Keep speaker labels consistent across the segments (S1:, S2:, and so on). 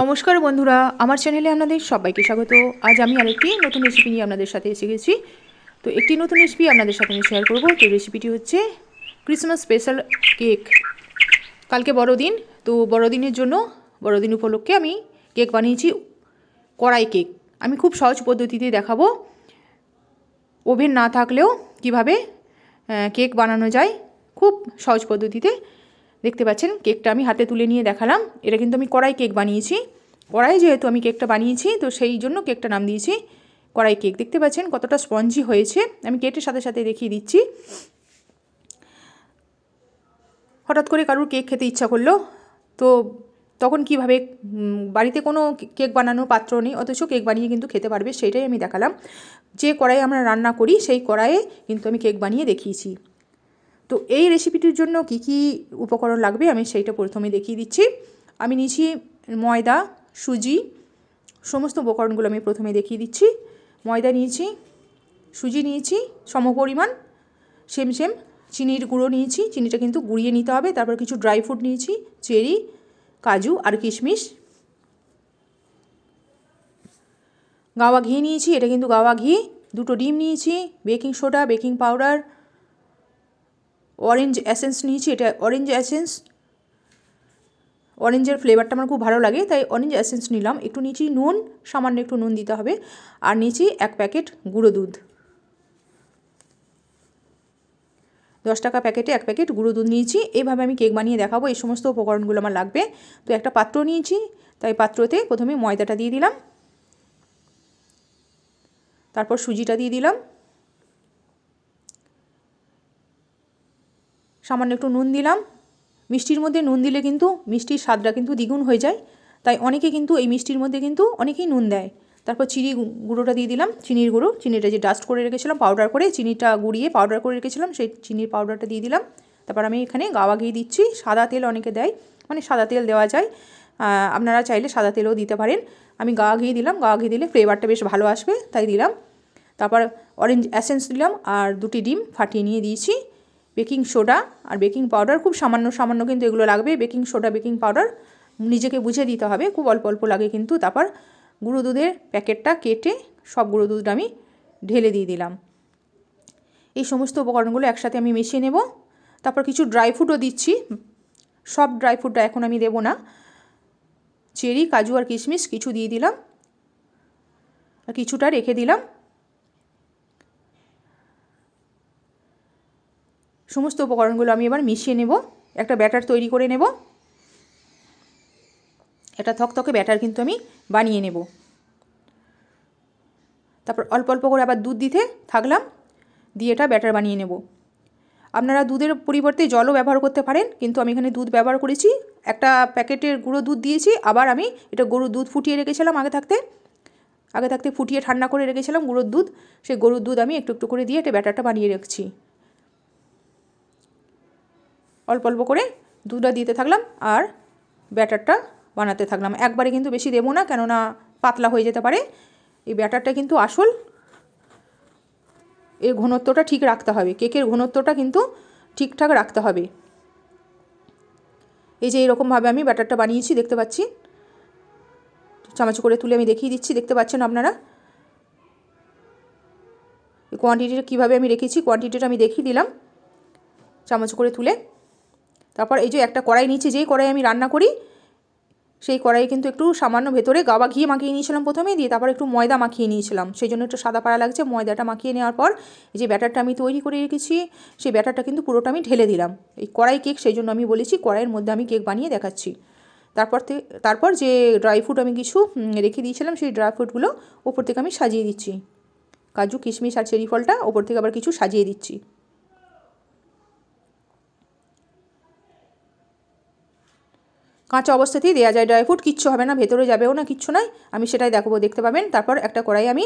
S1: নমস্কার বন্ধুরা, আমার চ্যানেলে আপনাদের সবাইকে স্বাগত। আজ আমি আরেকটি নতুন রেসিপি নিয়ে আপনাদের সাথে এসে গেছি। তো একটি নতুন রেসিপি আপনাদের সাথে আমি শেয়ার করব। তো রেসিপিটি হচ্ছে ক্রিসমাস স্পেশাল কেক কালকে বড়দিন, তো বড়দিনের জন্য, বড়দিন উপলক্ষে আমি কেক বানিয়েছি, কড়াই কেক আমি খুব সহজ পদ্ধতিতে দেখাবো। ওভেন না থাকলেও কীভাবে কেক বানানো যায়, খুব সহজ পদ্ধতিতে। দেখতে পাচ্ছেন? কেকটা আমি হাতে তুলে নিয়ে দেখালাম। এটা কিন্তু আমি কড়াই কেক বানিয়েছি। কড়াই যেহেতু আমি কেকটা বানিয়েছি, তো সেই জন্য কেকটা নাম দিয়েছি কড়াই কেক। দেখতে পাচ্ছেন কতটা স্পঞ্জি হয়েছে। আমি কেটের সাথে সাথে দেখিয়ে দিচ্ছি। হঠাৎ করে কারুর কেক খেতে ইচ্ছা করল, তো তখন কীভাবে বাড়িতে কোনো কেক বানানোর পাত্র নেই, অথচ কেক বানিয়ে কিন্তু খেতে পারবে, সেটাই আমি দেখালাম। যে কড়াইয়ে আমরা রান্না করি, সেই কড়াইয়ে কিন্তু আমি কেক বানিয়ে দেখিয়েছি। তো এই রেসিপিটির জন্য কি কি উপকরণ লাগবে? আমি সেইটা প্রথমে দেখিয়ে দিচ্ছি। আমি নিয়েছি ময়দা, সুজি, সমস্ত উপকরণগুলো আমি প্রথমে দেখিয়ে দিচ্ছি। ময়দা নিয়েছি, সুজি নিয়েছি, সমপরিমাণ, সেম সেম। চিনির গুঁড়ো নিয়েছি, চিনিটা কিন্তু গুঁড়িয়ে নিতে হবে। তারপর কিছু ড্রাই ফ্রুট নিয়েছি, চেরি, কাজু আর কিশমিশ। গাওয়া ঘি নিয়েছি, এটা কিন্তু গাওয়া ঘি। দুটো ডিম নিয়েছি, baking soda, baking powder orange essence নিয়েছি, এটা অরেঞ্জ অ্যাসেন্স অরেঞ্জের ফ্লেভারটা আমার খুব ভালো লাগে, তাই অরেঞ্জ অ্যাসেন্স নিলাম। একটু নিয়েছি নুন, সামান্য একটু নুন দিতে হবে। আর নিয়েছি এক প্যাকেট গুঁড়ো দুধ। দশ টাকা প্যাকেটে এক প্যাকেট গুঁড়ো দুধ নিয়েছি। এইভাবে আমি কেক বানিয়ে দেখাবো, এই সমস্ত উপকরণগুলো আমার লাগবে। তো একটা পাত্র নিয়েছি, তাই পাত্রতে প্রথমে ময়দাটা দিয়ে দিলাম। তারপর সুজিটা দিয়ে দিলাম। সামান্য একটু নুন দিলাম। মিষ্টির মধ্যে নুন দিলে কিন্তু মিষ্টির স্বাদটা কিন্তু দ্বিগুণ হয়ে যায়। তাই অনেকে কিন্তু এই মিষ্টির মধ্যে কিন্তু অনেকেই নুন দেয়। তারপর চিনি গু- গুঁড়োটা দিয়ে দিলাম, চিনির গুঁড়ো। চিনিটা যে ডাস্ট করে রেখেছিলাম পাউডার করে চিনিটা গুঁড়িয়ে পাউডার করে রেখেছিলাম, সেই চিনির পাউডারটা দিয়ে দিলাম। তারপর আমি এখানে গাওয়া ঘি দিচ্ছি। সাদা তেল অনেকে দেয় মানে সাদা তেল দেওয়া যায়। আপনারা চাইলে সাদা তেলও দিতে পারেন। আমি গাওয়া ঘি দিলাম, গাওয়া ঘি দিলে ফ্লেভারটা বেশ ভালো আসবে, তাই দিলাম। তারপর অরেঞ্জ অ্যাসেন্স দিলাম, আর দুটি ডিম ফাটিয়ে নিয়ে দিয়েছি। বেকিং সোডা আর বেকিং পাউডার খুব সামান্য সামান্য কিন্তু এগুলো লাগবে। বেকিং সোডা, বেকিং পাউডার নিজেকে বুঝে দিতে হবে। খুব অল্প অল্প লাগে কিন্তু তারপর গুঁড়ো দুধের প্যাকেটটা কেটে সব গুঁড়ো দুধটা আমি ঢেলে দিয়ে দিলাম। এই সমস্ত উপকরণগুলো একসাথে আমি মিশিয়ে নেব। তারপর কিছু ড্রাই ফ্রুটও দিচ্ছি। সব ড্রাই ফ্রুটটা এখন আমি দেবো না। চেরি, কাজু আর কিশমিশ কিছু দিয়ে দিলাম। আর কিছুটা রেখে দিলাম। সমস্ত উপকরণগুলো আমি এবার মিশিয়ে নেব। একটা ব্যাটার তৈরি করে নেব। এটা থকথকে ব্যাটার কিন্তু আমি বানিয়ে নেব। তারপর অল্প অল্প করে আবার দুধ দিতে থাকলাম। দিয়ে এটা ব্যাটার বানিয়ে নেব। আপনারা দুধের পরিবর্তে জলও ব্যবহার করতে পারেন, কিন্তু আমি এখানে দুধ ব্যবহার করেছি। একটা প্যাকেটের গুঁড়ো দুধ দিয়েছি, আবার আমি এটা গরুর দুধ ফুটিয়ে রেখেছিলাম আগে থাকতে। আগে থাকতে ফুটিয়ে ঠান্ডা করে রেখেছিলাম গুঁড়োর দুধ। সেই গরুর দুধ আমি একটু একটু করে দিয়ে এটা ব্যাটারটা বানিয়ে রাখছি। অল্প অল্প করে দুধটা দিতে থাকলাম আর ব্যাটারটা বানাতে থাকলাম। একবারে কিন্তু বেশি দেবো না, কেননা পাতলা হয়ে যেতে পারে। এই ব্যাটারটা কিন্তু আসল এর ঘনত্বটা ঠিক রাখতে হবে। কেকের ঘনত্বটা কিন্তু ঠিকঠাক রাখতে হবে। এই যে এরকমভাবে আমি ব্যাটারটা বানিয়েছি, দেখতে পাচ্ছি। চামচ করে তুলে আমি দেখিয়ে দিচ্ছি, দেখতে পাচ্ছেন আপনারা? কোয়ান্টিটিটা কীভাবে আমি রেখেছি কোয়ান্টিটিটা আমি দেখিয়ে দিলাম। চামচ করে তুলে তারপর এই যে একটা কড়াই নিচে যেই কড়াই আমি রান্না করি, সেই কড়াই কিন্তু একটু সামান্য ভেতরে গাওয়া ঘি মাখিয়ে নিয়েছিলাম প্রথমে, দিয়ে তারপর একটু ময়দা মাখিয়ে নিয়েছিলাম। সেই জন্য একটু সাদা পাড়া লাগছে, ময়দাটা মাখিয়ে নেওয়ার পর যে ব্যাটারটা আমি তৈরি করে রেখেছি, সেই ব্যাটারটা কিন্তু পুরোটা আমি ঢেলে দিলাম। এই কড়াই কেক সেই জন্য আমি বলেছি, কড়াইয়ের মধ্যে আমি কেক বানিয়ে দেখাচ্ছি। তারপর থেকে তারপর যে ড্রাই ফ্রুট আমি কিছু রেখে দিয়েছিলাম, সেই ড্রাই ফ্রুটগুলো ওপর থেকে আমি সাজিয়ে দিচ্ছি। কাজু, কিশমিশ আর চেরি ফলটা ওপর থেকে আবার কিছু সাজিয়ে দিচ্ছি। কাঁচা অবস্থাতেই দেওয়া যায় ড্রাই ফ্রুট কিচ্ছু হবে না, ভেতরে যাবেও না, কিচ্ছু নয় আমি সেটাই দেখাবো, দেখতে পাবেন। তারপর একটা কড়াই আমি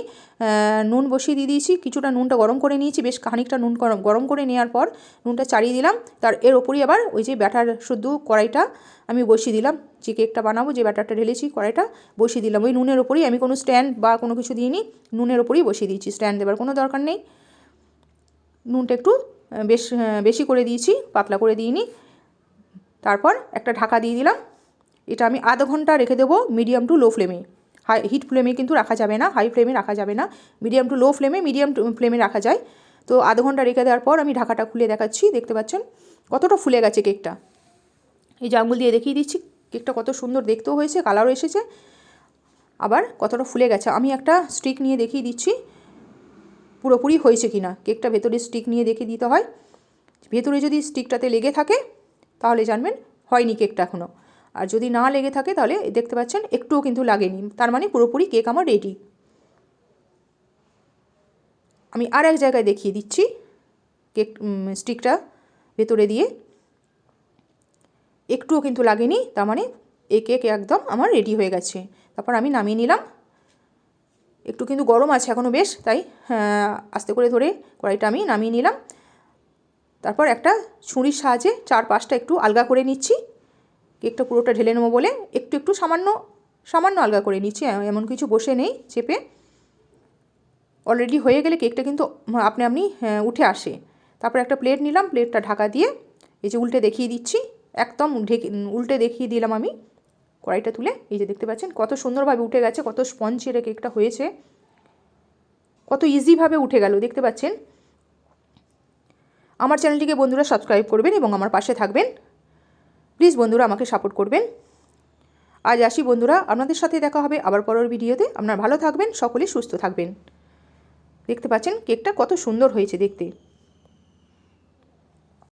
S1: নুন বসিয়ে দিয়ে দিয়েছি। কিছুটা নুনটা গরম করে নিয়েছি, বেশ খানিকটা নুন গরম গরম করে নেওয়ার পর নুনটা চাড়িয়ে দিলাম। তার এর ওপরই আবার ওই যে ব্যাটার শুদ্ধ কড়াইটা আমি বসিয়ে দিলাম। যে কেকটা বানাবো, যে ব্যাটারটা ঢেলেছি কড়াইটা, বসিয়ে দিলাম। ওই নুনের ওপরেই আমি কোনো স্ট্যান্ড বা কোনো কিছু দিইনি, নুনের ওপরেই বসিয়ে দিয়েছি। স্ট্যান্ড দেওয়ার কোনো দরকার নেই। নুনটা একটু বেশ বেশি করে দিয়েছি, পাতলা করে দিইনি। তারপর একটা ঢাকা দিয়ে দিলাম। এটা আমি আধ ঘণ্টা রেখে দেবো মিডিয়াম টু লো ফ্লেমে হাই হিট ফ্লেমে কিন্তু রাখা যাবে না হাই ফ্লেমে রাখা যাবে না। মিডিয়াম টু লো ফ্লেমে মিডিয়াম টু ফ্লেমে রাখা যায়। তো আধ ঘণ্টা রেখে দেওয়ার পর আমি ঢাকাটা খুলে দেখাচ্ছি, দেখতে পাচ্ছেন? কতটা ফুলে গেছে কেকটা এই যে আঙুল দিয়ে দেখিয়ে দিচ্ছি কেকটা কত সুন্দর দেখতেও হয়েছে কালারও এসেছে। আবার কতটা ফুলে গেছে, আমি একটা স্টিক নিয়ে দেখিয়ে দিচ্ছি। পুরোপুরি হয়েছে কি না কেকটা ভেতরে স্টিক নিয়ে দেখিয়ে দিতে হয়। ভেতরে যদি স্টিকটাতে লেগে থাকে তাহলে জানবেন হয়নি কেকটা এখনও আর যদি না লেগে থাকে তাহলে দেখতে পাচ্ছেন একটুও কিন্তু লাগেনি। তার মানে পুরোপুরি কেক আমার রেডি আমি আর এক জায়গায় দেখিয়ে দিচ্ছি কেক স্টিকটা ভেতরে দিয়ে। একটুও কিন্তু লাগেনি তার মানে এই কেক একদম আমার রেডি হয়ে গেছে। তারপর আমি নামিয়ে নিলাম। একটু কিন্তু গরম আছে এখনও বেশ তাই হ্যাঁ, আস্তে করে ধরে কড়াইটা আমি নামিয়ে নিলাম। তারপর একটা ছুরির সাহায্যে চার পাঁচটা একটু আলগা করে নিচ্ছি। কেকটা পুরোটা ঢেলে নেব বলে একটু একটু সামান্য সামান্য আলগা করে নিচ্ছি। এমন কিছু বসে নেই, চেপে। অলরেডি হয়ে গেলে কেকটা কিন্তু আপনি আপনি উঠে আসে। তারপর একটা প্লেট নিলাম, প্লেটটা ঢাকা দিয়ে এই যে উল্টে দেখিয়ে দিচ্ছি। একদম ঢেকে, উল্টে দেখিয়ে দিলাম আমি কড়াইটা তুলে। এই যে দেখতে পাচ্ছেন, কত সুন্দরভাবে উঠে গেছে, কত স্পঞ্জের কেকটা হয়েছে। কত ইজিভাবে উঠে গেল, দেখতে পাচ্ছেন? আমার চ্যানেলটিকে বন্ধুরা সাবস্ক্রাইব করবেন এবং আমার পাশে থাকবেন। প্লিজ বন্ধুরা আমাকে সাপোর্ট করবেন। আজ আসি বন্ধুরা, আপনাদের সাথে দেখা হবে আবার পরের ভিডিওতে। আপনারা ভালো থাকবেন, সকলে সুস্থ থাকবেন। দেখতে পাচ্ছেন, কেকটা কত সুন্দর হয়েছে দেখতে।